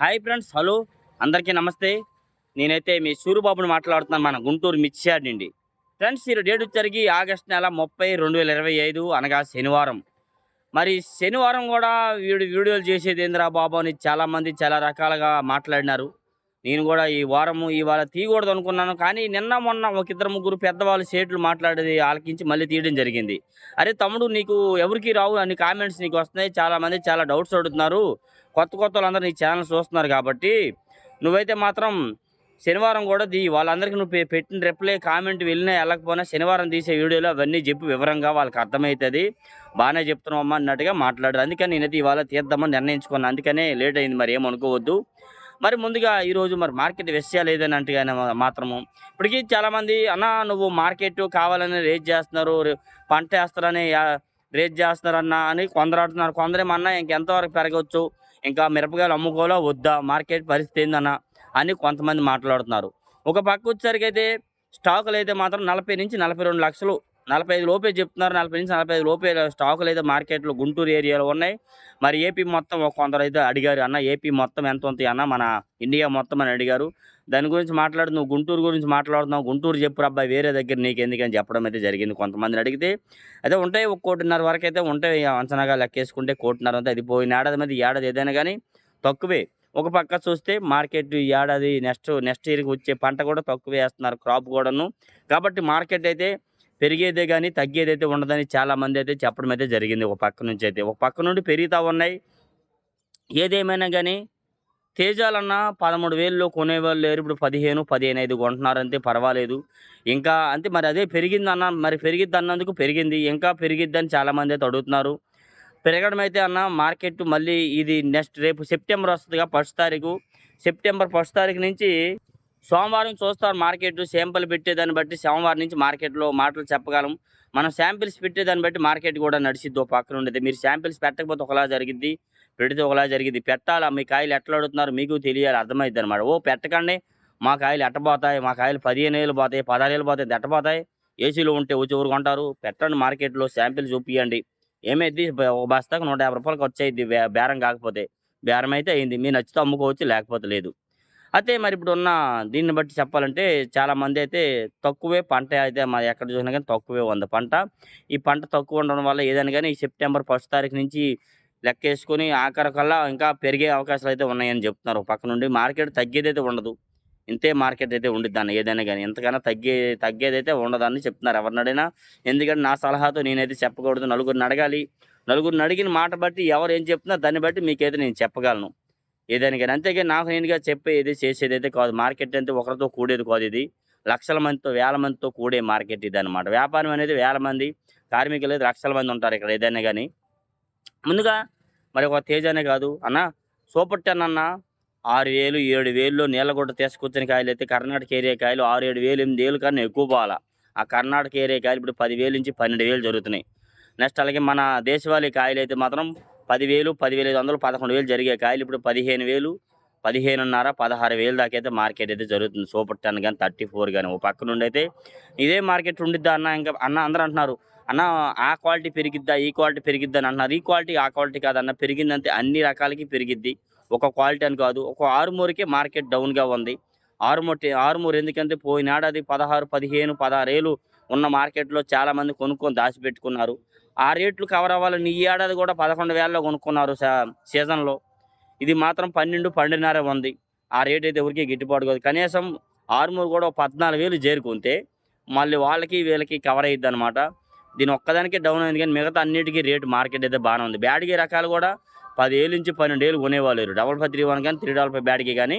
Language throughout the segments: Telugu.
Hi friends hello. అందరికీ నమస్తే. నేనైతే మీ సూరిబాబుని మాట్లాడుతున్నాను మన గుంటూరు మిర్చియాడ్ నుండి. ఫ్రెండ్స్ ఈ డేట్ వచ్చరికి ఆగస్ట్ నెల ముప్పై రెండు వేల ఇరవై ఐదు అనగా శనివారం. మరి శనివారం కూడా వీడు వీడియోలు చేసేది ఏంద్రా బాబు అని చాలామంది చాలా రకాలుగా మాట్లాడినారు. నేను కూడా ఈ వారము ఇవాళ తీయకూడదు అనుకున్నాను కానీ నిన్న మొన్న ఒక ఇద్దరు ముగ్గురు పెద్దవాళ్ళు సేట్లు మాట్లాడేది ఆలకించి మళ్ళీ తీయడం జరిగింది. అరే తమ్ముడు నీకు ఎవరికి రావు అన్ని కామెంట్స్ నీకు వస్తున్నాయి చాలామంది చాలా డౌట్స్ అడుగుతున్నారు. కొత్త కొత్త వాళ్ళందరూ నీ ఛానల్ చూస్తున్నారు కాబట్టి నువ్వైతే మాత్రం శనివారం కూడా దీ వాళ్ళందరికీ నువ్వు పెట్టిన రిప్లై కామెంట్ వెళ్ళినా వెళ్ళకపోయినా శనివారం తీసే వీడియోలో అవన్నీ చెప్పి వివరంగా వాళ్ళకి అర్థమవుతుంది. బాగానే చెప్తున్నావు అమ్మ అన్నట్టుగా మాట్లాడారు. అందుకని నేనైతే ఇవాళ తీద్దామని నిర్ణయించుకున్నాను అందుకనే లేట్ అయింది మరి ఏమనుకోవద్దు మరి ముందుగా ఈరోజు మరి మార్కెట్ విషయాలు లేదని అంటే మాత్రము. ఇప్పటికీ చాలామంది అన్న నువ్వు మార్కెట్ కావాలని రేట్ చేస్తున్నారు పంట వేస్తారని రేజ్ రేట్ చేస్తున్నారన్న అని కొందరు అంటున్నారు కొందరేమన్నా ఇంకెంతవరకు పెరగవచ్చు? ఇంకా మిరపకాయలు అమ్ముకోవాలా? వద్దా? మార్కెట్ పరిస్థితి ఏందన్న? అని కొంతమంది మాట్లాడుతున్నారు. ఒక పక్క వచ్చేసరికి అయితే స్టాకులు అయితే మాత్రం నలభై నుంచి నలభై రెండు లక్షలు నలభై ఐదు లోపే చెప్తున్నారు. నలభై నుంచి నలభై ఐదు లోపే స్టాకులు అయితే మార్కెట్లో గుంటూరు ఏరియాలో ఉన్నాయి. మరి ఏపీ మొత్తం కొందరు అయితే అడిగారు అన్న ఏపీ మొత్తం ఎంత ఉంది అన్న మన ఇండియా మొత్తం అని అడిగారు. దాని గురించి మాట్లాడు నువ్వు గుంటూరు గురించి మాట్లాడుతున్నావు. గుంటూరు చెప్పు అబ్బాయి వేరే దగ్గర నీకు ఎందుకని చెప్పడం అయితే జరిగింది కొంతమందిని అడిగితే. అయితే ఉంటాయి ఒక కోటిన్నర వరకు అయితే ఉంటాయి అంచనాగా లెక్కేసుకుంటే కోటిన్నర అంతా అది పోయిన ఏడాది మీద ఏడాది ఏదైనా కానీ తక్కువే. ఒక పక్క చూస్తే మార్కెట్ ఈ ఏడాది నెక్స్ట్ నెక్స్ట్ ఇయర్కి వచ్చే పంట కూడా తక్కువే వేస్తున్నారు క్రాప్ కూడాను. కాబట్టి మార్కెట్ అయితే పెరిగేదే కానీ తగ్గేది అయితే ఉండదని చాలా మంది అయితే చెప్పడం అయితే జరిగింది ఒక పక్క నుంచి అయితే ఒక పక్క నుండి పెరుగుతూ ఉన్నాయి. ఏదేమైనా కానీ తేజాలన్న పదమూడు వేలలో కొనేవాళ్ళు లేరు. ఇప్పుడు పదిహేను పదిహేను ఐదు కొంటున్నారు అంతే పర్వాలేదు. ఇంకా అంతే మరి అదే పెరిగింది అన్న మరి పెరిగిద్ది అన్నందుకు పెరిగింది. ఇంకా పెరిగిద్దని చాలామంది అయితే అడుగుతున్నారు. పెరగడం అయితే అన్న మార్కెట్ మళ్ళీ ఇది నెక్స్ట్ రేపు సెప్టెంబర్ వస్తుందిగా ఫస్ట్ తారీఖు. సెప్టెంబర్ ఫస్ట్ తారీఖు నుంచి సోమవారం చూస్తారు మార్కెట్. శాంపుల్ పెట్టేదాన్ని బట్టి సోమవారం నుంచి మార్కెట్లో మాటలు చెప్పగలం. మనం శాంపిల్స్ పెట్టేదాన్ని బట్టి మార్కెట్ కూడా నడిచిద్ది ఓ పక్కన ఉండేది. మీరు శాంపిల్స్ పెట్టకపోతే ఒకలా జరిగింది పెడితే ఒకలా జరిగింది పెట్టాలా? మీ కాయలు ఎట్లా అడుగుతున్నారు? మీకు తెలియాలి అర్థమైద్ది అనమాట ఓ పెట్టకండి. మా కాయలు ఎట్టబోతాయి మా కాయలు పదిహేను వేలు పోతాయి పదహారు వేలు పోతాయి ఎట్టబోతాయి ఏసీలో ఉంటే వచ్చి కొంటారు. పెట్టండి మార్కెట్లో శాంపిల్ చూపియండి. ఏమైంది ఒక బస్తాకు నూట యాభై రూపాయలకు వచ్చేది బేరం కాకపోతే. బేరం అయితే అయింది. మీరు నచ్చితే అమ్ముకోవచ్చు లేకపోతే లేదు. అయితే మరి ఇప్పుడు ఉన్న దీన్ని బట్టి చెప్పాలంటే చాలా మంది అయితే తక్కువే పంట అయితే మరి ఎక్కడ చూసినా కానీ తక్కువే ఉంది పంట. ఈ పంట తక్కువ ఉండడం వల్ల ఏదైనా కానీ ఈ సెప్టెంబర్ ఫస్ట్ తారీఖు నుంచి లెక్కేసుకొని ఆఖరికల్లా ఇంకా పెరిగే అవకాశాలు అయితే ఉన్నాయని చెప్తున్నారు. పక్క నుండి మార్కెట్ తగ్గేదైతే ఉండదు. ఇంతే మార్కెట్ అయితే ఉండిద్దాన్ని ఏదైనా కానీ. ఎంతకైనా తగ్గే తగ్గేదైతే ఉండదని చెప్తున్నారు. ఎవరిని ఎందుకంటే నా సలహాతో నేనైతే చెప్పకూడదు. నలుగురిని అడగాలి. నలుగురిని అడిగిన మాట బట్టి ఎవరు ఏం చెప్తున్నా దాన్ని బట్టి మీకైతే నేను చెప్పగలను. ఏదైనా కానీ అంతేగాని నాకు నేనుగా చెప్పేది చేసేది అయితే కాదు. మార్కెట్ అంటే ఒకరితో కూడేది కాదు ఇది. లక్షల మందితో వేల మందితో కూడే మార్కెట్ ఇది అనమాట వ్యాపారం అనేది వేల మంది కార్మికులు అయితే లక్షల మంది ఉంటారు ఇక్కడ ఏదైనా కానీ ముందుగా మరి ఒక తేజ అనే కాదు. అన్న సూపర్ టెన్ అన్న ఆరు వేలు ఏడు వేలు నీళ్ళగొడ్డ తీసుకొచ్చిన కాయలు అయితే కర్ణాటక ఏరియా కాయలు ఆరు ఏడు వేలు ఎనిమిది వేలు కన్నా ఎక్కువ పోవాలా. ఆ కర్ణాటక ఏరియా కాయలు ఇప్పుడు పదివేలు నుంచి పన్నెండు వేలు జరుగుతున్నాయి. నెక్స్ట్ అలాగే మన దేశవాళీ కాయలు అయితే మాత్రం పదివేలు పదివేల ఐదు వందలు పదకొండు వేలు జరిగే కాయలు ఇప్పుడు పదిహేను వేలు పదిహేనున్నర పదహారు వేలు దాకా అయితే మార్కెట్ అయితే జరుగుతుంది. సూపర్ టెన్ కానీ థర్టీ ఫోర్ కానీ ఓ పక్క నుండి అయితే ఇదే మార్కెట్ ఉండిద్దా అన్న ఇంకా అన్న అందరూ అంటున్నారు. అన్న ఆ క్వాలిటీ పెరిగిద్దా ఈ క్వాలిటీ పెరిగిద్దా అని అంటున్నారు. ఈ క్వాలిటీ ఆ క్వాలిటీ కాదన్న పెరిగిందంటే అన్ని రకాలకి పెరిగిద్ది. ఒక క్వాలిటీ అని కాదు ఒక ఆరుమూరుకే మార్కెట్ డౌన్గా ఉంది. ఆరుమూరు ఆరుమూరు ఎందుకంటే పోయినాడు అది పదహారు పదిహేను పదహారు ఏళ్ళు ఉన్న మార్కెట్లో చాలామంది కొనుక్కొని దాచిపెట్టుకున్నారు. ఆ రేట్లు కవర్ అవ్వాలని ఈ ఏడాది కూడా పదకొండు వేలలో కొనుక్కున్నారు సీజన్లో. ఇది మాత్రం పన్నెండు పన్నెండున్నర ఉంది. ఆ రేట్ అయితే ఎవరికి గిట్టుబాటు కాదు. కనీసం ఆరుమూరు కూడా పద్నాలుగు వేలు చేరుకుంటే మళ్ళీ వాళ్ళకి వీళ్ళకి కవర్ అయ్యిద్ది అనమాట దీని ఒక్కదానికి డౌన్ అయింది కానీ మిగతా అన్నిటికీ రేటు మార్కెట్ అయితే బాగానే ఉంది. బ్యాడ్కి రకాలు కూడా పదివేలు నుంచి పన్నెండు వేలు కొనేవాళ్ళు డబల్ ఫైవ్ త్రీ వన్ కానీ త్రీ డబల్ ఫైవ్ బ్యాడ్కి కానీ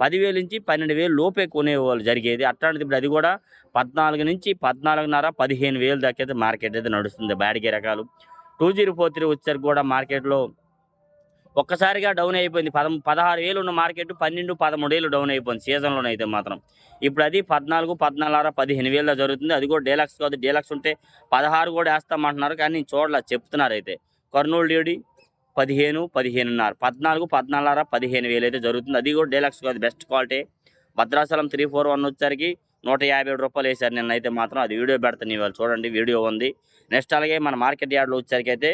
పదివేలు నుంచి పన్నెండు వేలు లోపే కొనేవాళ్ళు జరిగేది. అట్లాంటిది ఇప్పుడు అది కూడా పద్నాలుగు నుంచి పద్నాలుగున్నర పదిహేను వేలు దాకా అయితే మార్కెట్ అయితే నడుస్తుంది బ్యాడ్కి రకాలు. టూ జీరో ఫోర్ త్రీ వచ్చేసరికి కూడా మార్కెట్లో ఒక్కసారిగా డౌన్ అయిపోయింది. పదం పదహారు వేలు ఉన్న మార్కెట్ పన్నెండు పదమూడు వేలు డౌన్ అయిపోయింది సీజన్లోనే అయితే మాత్రం. ఇప్పుడు అది పద్నాలుగు పద్నాలుగు పదిహేను వేల జరుగుతుంది. అది కూడా డీలక్స్ కాదు డీలక్స్ ఉంటే పదహారు కూడా వేస్తామంటున్నారు. కానీ నేను చెప్తున్నారు అయితే. కర్నూలు డేడి పదిహేను పదిహేనున్నర. పద్నాలుగు పద్నాలుగున్నర పదిహేను వేలు అయితే జరుగుతుంది. అది కూడా డీలక్స్ కాదు best quality. Bhadrachalam three four one వచ్చరికి నూట యాభై ఏడు రూపాయలు వేశారు నిన్నైతే మాత్రం. అది వీడియో పెడతాను ఇవాళ చూడండి వీడియో ఉంది. నెక్స్ట్ అలాగే మన మార్కెట్ యార్డ్లో వచ్చరికి అయితే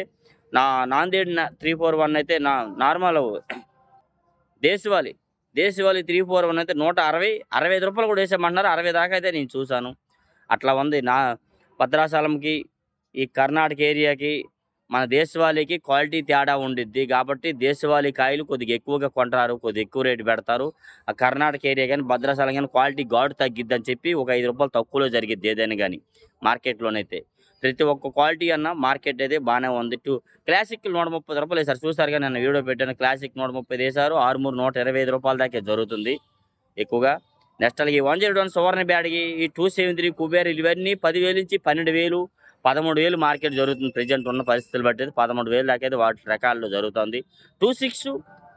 నా నాందేడ్ త్రీ ఫోర్ వన్ అయితే నా నార్మల్ దేశవాళి దేశవాళి త్రీ ఫోర్ వన్ అయితే నూట అరవై అరవై ఐదు రూపాయలు కూడా వేసామంటున్నారు అరవై దాకా అయితే నేను చూశాను. అట్లా ఉంది నా భద్రాచలంకి ఈ కర్ణాటక ఏరియాకి మన దేశవాళీకి క్వాలిటీ తేడా ఉండిద్ది కాబట్టి దేశవాళీ కాయలు కొద్దిగా ఎక్కువగా కొంటారు కొద్దిగా ఎక్కువ రేటు పెడతారు. ఆ కర్ణాటక ఏరియా కానీ భద్రాచలం కానీ క్వాలిటీ గాడు తగ్గిద్ది అని చెప్పి ఒక ఐదు రూపాయలు తక్కువలో జరిగిద్ది ఏదైనా కానీ మార్కెట్లోనైతే. ప్రతి ఒక్క క్వాలిటీ అన్న మార్కెట్ అయితే బాగానే ఉంది. టూ క్లాసిక్ నూట ముప్పై రూపాయలు వేసారు చూసారుగా నేను వీడియో పెట్టాను. క్లాసిక్ నూట ముప్పై వేసారు ఆరుమూరు నూట ఇరవై ఐదు రూపాయల దాకా జరుగుతుంది ఎక్కువగా. నెక్స్ట్ అలాగే వన్ జీరో వన్ సువర్ణ బ్యాడ్కి ఈ టూ సెవెన్ త్రీ కుబేర్ ఇవన్నీ పదివేలు నుంచి పన్నెండు వేలు పదమూడు వేలు మార్కెట్ జరుగుతుంది. ప్రజెంట్ ఉన్న పరిస్థితులు బట్టి పదమూడు వేలు దాకా అయితే వాటి రకాల్లో జరుగుతుంది. టూ సిక్స్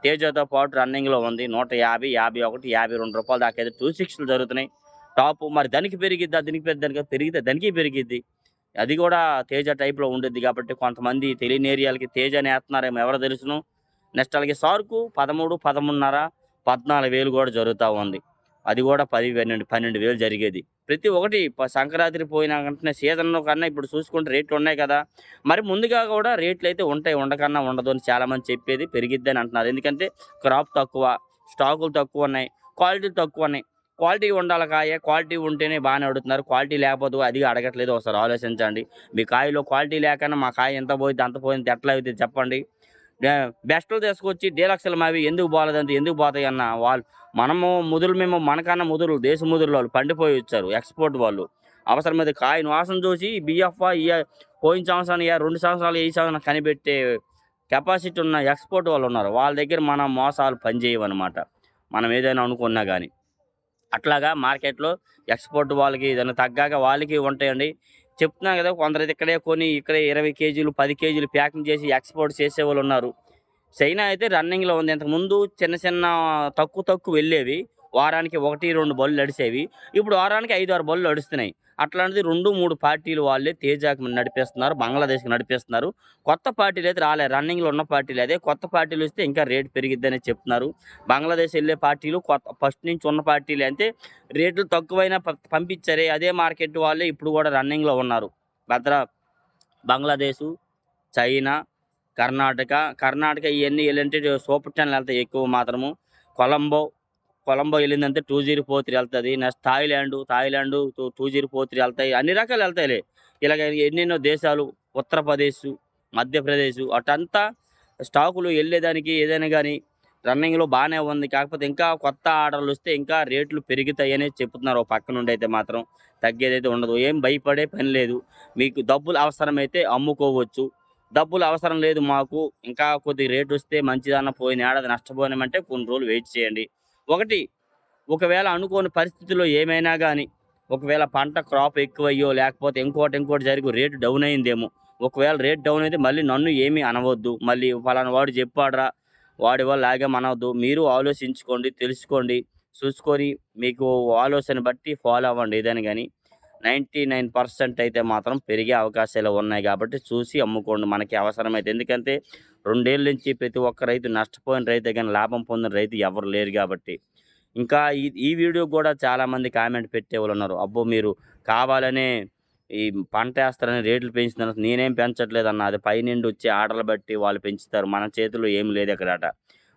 తేజతో పాటు రన్నింగ్లో ఉంది. నూట యాభై యాభై ఒకటి యాభై రెండు రూపాయల దాకా అయితే టూ సిక్స్లు జరుగుతున్నాయి. టాప్ మరి దానికి పెరిగిద్దా దీనికి పెరిగి దానికి పెరిగితే దానికి పెరిగిద్ది. అది కూడా తేజ టైప్లో ఉండేది కాబట్టి కొంతమంది తెలియని ఏరియాలకి తేజ వేస్తున్నారేమో ఎవరు తెలుసును. నెక్స్ట్ అలాగే సార్కు పదమూడు పదమూడున్నర పద్నాలుగు వేలు కూడా జరుగుతూ ఉంది. అది కూడా పది పన్నెండు పన్నెండు వేలు జరిగేది. ప్రతి ఒక్కటి ప- సంక్రాంతి పోయిన కంటే సీజన్లో కన్నా ఇప్పుడు చూసుకుంటే రేట్లు ఉన్నాయి కదా. మరి ముందుగా కూడా రేట్లు అయితే ఉంటాయి ఉండకన్నా ఉండదు అని చాలామంది చెప్పేది పెరిగిద్ది అని అంటున్నారు. ఎందుకంటే క్రాప్ తక్కువ స్టాకులు తక్కువ ఉన్నాయి క్వాలిటీ తక్కువ ఉన్నాయి. క్వాలిటీ ఉండాలి కాయ క్వాలిటీ ఉంటేనే బాగానే అడుగుతున్నారు. క్వాలిటీ లేకపోతే అది అడగట్లేదు. ఒకసారి ఆలోచించండి. మీ కాయలో క్వాలిటీ లేకన్నా మా కాయ ఎంత పోయింది అంత పోయింది ఎట్లా అవుతుంది చెప్పండి. బెస్ట్లు తీసుకొచ్చి డీలక్స్లు మావి ఎందుకు బాగాలేదంటే ఎందుకు పోతాయి అన్న వాళ్ళు మనము ముదురు మేము మనకన్నా ముదురు దేశ ముదురు వాళ్ళు పండిపోయి వచ్చారు ఎక్స్పోర్ట్ వాళ్ళు. అవసరం మీద కాయను వాసన చూసి బిఎఫ్ పోయిన సంవత్సరాలు ఇయ్య, రెండు సంవత్సరాలు ఈ సంవత్సరం కనిపెట్టే కెపాసిటీ ఉన్న ఎక్స్పోర్ట్ వాళ్ళు ఉన్నారు. వాళ్ళ దగ్గర మన మోసాలు పనిచేయవన్నమాట మనం ఏదైనా అనుకున్నా కానీ అట్లాగా మార్కెట్లో ఎక్స్పోర్ట్ వాళ్ళకి ఏదైనా తగ్గాక వాళ్ళకి ఉంటాయండి. చెప్తున్నాను కదా కొందరు ఇక్కడే కొని ఇక్కడే ఇరవై కేజీలు పది కేజీలు ప్యాకింగ్ చేసి ఎక్స్పోర్ట్ చేసేవాళ్ళు ఉన్నారు. చైనా అయితే రన్నింగ్లో ఉంది. ఇంతకుముందు చిన్న చిన్న తక్కువ తక్కువ వెళ్ళేవి. వారానికి ఒకటి రెండు బళ్ళు నడిచేవి. ఇప్పుడు వారానికి ఐదు ఆరు బళ్ళు నడుస్తున్నాయి. అట్లాంటిది రెండు మూడు పార్టీలు వాళ్ళే తేజాకి నడిపిస్తున్నారు బంగ్లాదేశ్కి నడిపిస్తున్నారు. కొత్త పార్టీలు అయితే రాలే రన్నింగ్లో ఉన్న పార్టీలు అదే. కొత్త పార్టీలు వస్తే ఇంకా రేటు పెరిగిద్దని చెప్తున్నారు. బంగ్లాదేశ్ వెళ్ళే పార్టీలు కొత్త ఫస్ట్ నుంచి ఉన్న పార్టీలు అంటే రేట్లు తక్కువైనా ప- పంపించారే. అదే మార్కెట్ వాళ్ళే ఇప్పుడు కూడా రన్నింగ్లో ఉన్నారు. భద్ర బంగ్లాదేశు చైనా కర్ణాటక కర్ణాటక ఇవన్నీ వెళ్ళంటే సూపర్ టెన్ వెళ్తాయి ఎక్కువ మాత్రము. కొలంబో కొలంబో వెళ్ళిందంటే టూ జీరో ఫోర్ త్రీ వెళ్తుంది next Thailand Thailand two two zero four three వెళ్తాయి అన్ని రకాలు వెళ్తాయిలే. ఇలాగ ఎన్నెన్నో దేశాలు ఉత్తరప్రదేశ్ మధ్యప్రదేశ్ అటంతా స్టాకులు వెళ్ళేదానికి ఏదైనా కానీ రన్నింగ్లో బాగానే ఉంది. కాకపోతే ఇంకా కొత్త ఆర్డర్లు వస్తే ఇంకా రేట్లు పెరుగుతాయని చెప్తున్నారు. ఒక పక్క నుండి అయితే మాత్రం తగ్గేదైతే ఉండదు. ఏం భయపడే పని లేదు. మీకు డబ్బులు అవసరమైతే అమ్ముకోవచ్చు. డబ్బులు అవసరం లేదు మాకు. ఇంకా కొద్ది రేట్ వస్తే మంచిదన్న పోయిన ఏడాది నష్టపోయినామంటే కొన్ని రోజులు వెయిట్ చేయండి. ఒకటి ఒకవేళ అనుకోని పరిస్థితుల్లో ఏమైనా కానీ ఒకవేళ పంట క్రాప్ ఎక్కువయ్యో లేకపోతే ఇంకోటి ఇంకోటి జరిగి రేటు డౌన్ అయిందేమో ఒకవేళ రేట్ డౌన్ అయితే మళ్ళీ నన్ను ఏమీ అనవద్దు. మళ్ళీ ఫలానా వాడు చెప్పాడరా వాడి వల్ల లాగే అనవద్దు. మీరు ఆలోచించుకోండి తెలుసుకోండి. చూసుకొని మీకు ఆలోచన బట్టి ఫాలో అవ్వండి. ఏదైనా కానీ నైంటీ నైన్ పర్సెంట్ అయితే మాత్రం పెరిగే అవకాశాలు ఉన్నాయి కాబట్టి చూసి అమ్ముకోండి. మనకి అవసరమైతే. ఎందుకంటే రెండేళ్ళ నుంచి ప్రతి ఒక్క రైతు నష్టపోయిన రైతే కానీ లాభం పొందిన రైతు ఎవరు లేరు కాబట్టి. ఇంకా ఈ ఈ వీడియో కూడా చాలామంది కామెంట్ పెట్టే వాళ్ళు ఉన్నారు. అబ్బో మీరు కావాలనే ఈ పంట వేస్తారని రేట్లు పెంచుతున్నారు నేనేం పెంచట్లేదు అన్న అది పైనుండి వచ్చే ఆర్డర్లు బట్టి వాళ్ళు పెంచుతారు. మన చేతిలో ఏం లేదు అక్కడ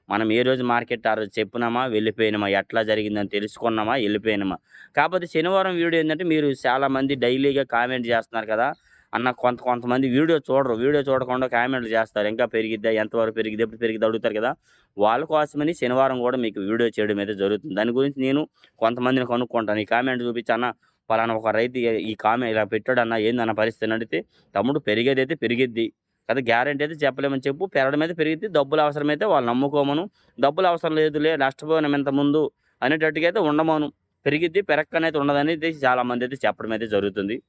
మనం ఏ రోజు మార్కెట్ ఆ రోజు చెప్పినామా వెళ్ళిపోయినామా ఎట్లా జరిగిందని తెలుసుకున్నామా వెళ్ళిపోయినామా. కాకపోతే శనివారం వీడియో ఏంటంటే మీరు చాలామంది డైలీగా కామెంట్ చేస్తున్నారు కదా అన్న కొంత కొంతమంది వీడియో చూడరు. వీడియో చూడకుండా కామెంట్లు చేస్తారు. ఇంకా పెరిగిద్దా? ఎంతవరకు పెరిగిద్ది? ఎప్పుడు పెరిగిద్ది? అడుగుతారు కదా. వాళ్ళ కోసమని శనివారం కూడా మీకు వీడియో చేయడం అయితే జరుగుతుంది. దాని గురించి నేను కొంతమందిని కనుక్కుంటాను. ఈ కామెంట్ చూపించి అన్న పలానా ఒక రైతు ఈ- కామెంట్ ఇలా పెట్టాడు అన్న ఏందన్న పరిస్థితి? అడిగితే తమ్ముడు పెరిగేది అయితే పెరిగిద్ది. కదా గ్యారంటీ అయితే చెప్పలేమని చెప్పు. పెరగడం అయితే పెరిగిద్ది. డబ్బులు అవసరమైతే వాళ్ళు నమ్ముకోమను. డబ్బులు అవసరం లేదులే నష్టపోయినాం ఇంత ముందు అనేటట్టుగా అయితే ఉండమను. పెరిగిద్ది పెరక్కనైతే ఉండదనేది చాలామంది అయితే చెప్పడం అయితే జరుగుతుంది.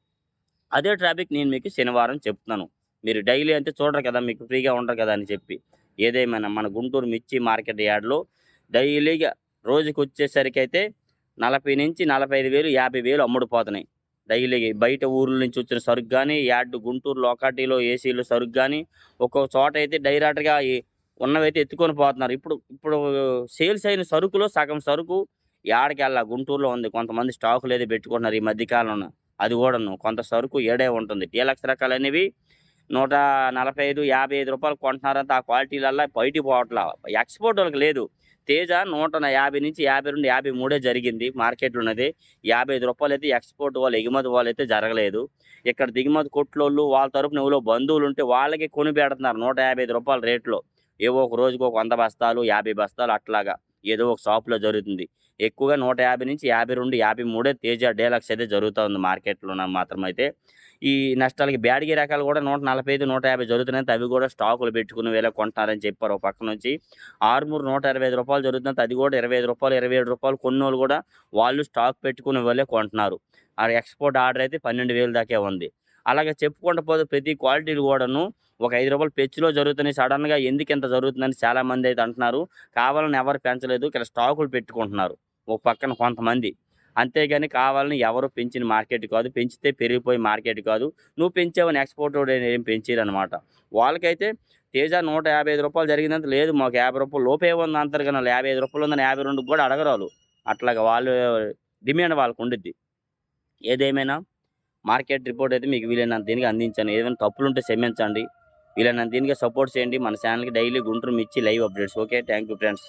అదే ట్రాఫిక్ నేను మీకు శనివారం చెప్తున్నాను. మీరు డైలీ అంటే చూడరు కదా మీకు ఫ్రీగా ఉండరు కదా అని చెప్పి. ఏదేమైనా మన గుంటూరు మిర్చి మార్కెట్ యార్డ్లో డైలీగా రోజుకి వచ్చేసరికి అయితే నలభై నుంచి నలభై ఐదు వేలు యాభై వేలు అమ్ముడుపోతున్నాయి డైలీగా బయట ఊర్ల నుంచి వచ్చిన సరుకు కానీ యార్డ్ గుంటూరు లోకాటీలో ఏసీలు సరుకు కానీ ఒక్కొక్క చోట అయితే డైరెక్ట్గా ఉన్నవైతే ఎత్తుకొని పోతున్నారు. ఇప్పుడు ఇప్పుడు సేల్స్ అయిన సరుకులో సగం సరుకు యాడకి వెళ్ళా గుంటూరులో ఉంది. కొంతమంది స్టాకులు అయితే పెట్టుకుంటున్నారు ఈ మధ్యకాలంలో. అది కూడాను కొంత సరుకు ఏడే ఉంటుంది. డీలక్స్ రకాలు అనేవి నూట నలభై ఐదు యాభై ఐదు రూపాయలు కొంటున్నారంటే ఆ క్వాలిటీలల్లా బయటికి పోవట్లా. ఎక్స్పోర్ట్ వాళ్ళకి లేదు. తేజ నూట యాభై నుంచి యాభై రెండు యాభై మూడే జరిగింది మార్కెట్లో ఉన్నది యాభై ఐదు రూపాయలు అయితే ఎక్స్పోర్ట్ వాళ్ళు ఎగుమతి వాళ్ళు అయితే జరగలేదు. ఇక్కడ దిగుమతి కొట్లోళ్ళు వాళ్ళ తరపున ఎవరో బంధువులు ఉంటే వాళ్ళకి కొని పెడుతున్నారు నూట యాభై ఐదు రూపాయల రేట్లో. ఏవో ఒక రోజుకు ఒక వంద బస్తాలు యాభై బస్తాలు అట్లాగా. ఏదో ఒక షాప్లో జరుగుతుంది. ఎక్కువగా నూట యాభై నుంచి యాభై రెండు యాభై మూడే తేజ డేలక్స్ అయితే జరుగుతూ ఉంది మార్కెట్లో మాత్రం అయితే ఈ నష్టాలకి బ్యాడిగి రకాలు కూడా నూట నలభై ఐదు నూట యాభై జరుగుతున్నాయి. అవి కూడా స్టాకులు పెట్టుకుని వేళ కొంటారని చెప్పారు ఒక పక్క నుంచి. ఆరుమూరు నూట ఇరవై ఐదు రూపాయలు జరుగుతుంది అది కూడా ఇరవై ఐదు రూపాయలు ఇరవై ఏడు రూపాయలు కొన్నోళ్ళు కూడా వాళ్ళు స్టాక్ పెట్టుకునే వాళ్ళే కొంటున్నారు. ఆ ఎక్స్పోర్ట్ ఆర్డర్ అయితే పన్నెండు వేలు దాకే ఉంది. అలాగే చెప్పుకుంటూ పోతే ప్రతి క్వాలిటీలు కూడాను ఒక ఐదు రూపాయలు పెచ్చులో జరుగుతున్నాయి. సడన్గా ఎందుకు ఇంత జరుగుతుందని చాలామంది అయితే అంటున్నారు. కావాలని ఎవరు పెంచలేదు. ఇక్కడ స్టాకులు పెట్టుకుంటున్నారు. ఒక పక్కన కొంతమంది. అంతేగాని కావాలని ఎవరు పెంచిన మార్కెట్ కాదు. పెంచితే పెరిగిపోయి మార్కెట్ కాదు. నువ్వు పెంచావని ఎక్స్పోర్ట్ ఏం పెంచారు అనమాట వాళ్ళకైతే తేజ నూట యాభై ఐదు రూపాయలు జరిగిందంత లేదు. మాకు యాభై రూపాయలు లోపే ఉంది అంతర్గా యాభై ఐదు రూపాయలు ఉందని యాభై రెండు కూడా అడగరాలు అట్లాగా వాళ్ళు డిమాండ్ వాళ్ళకు ఉండిద్ది. ఏదేమైనా మార్కెట్ రిపోర్ట్ అయితే మీకు వీలైనంత దీనికి అందించాను. ఏదైనా తప్పులు ఉంటే క్షమించండి. వీలైనంత దీనికి సపోర్ట్ చేయండి. మన ఛానల్కి daily Guntur Mirchi live updates. Okay? Thank you friends.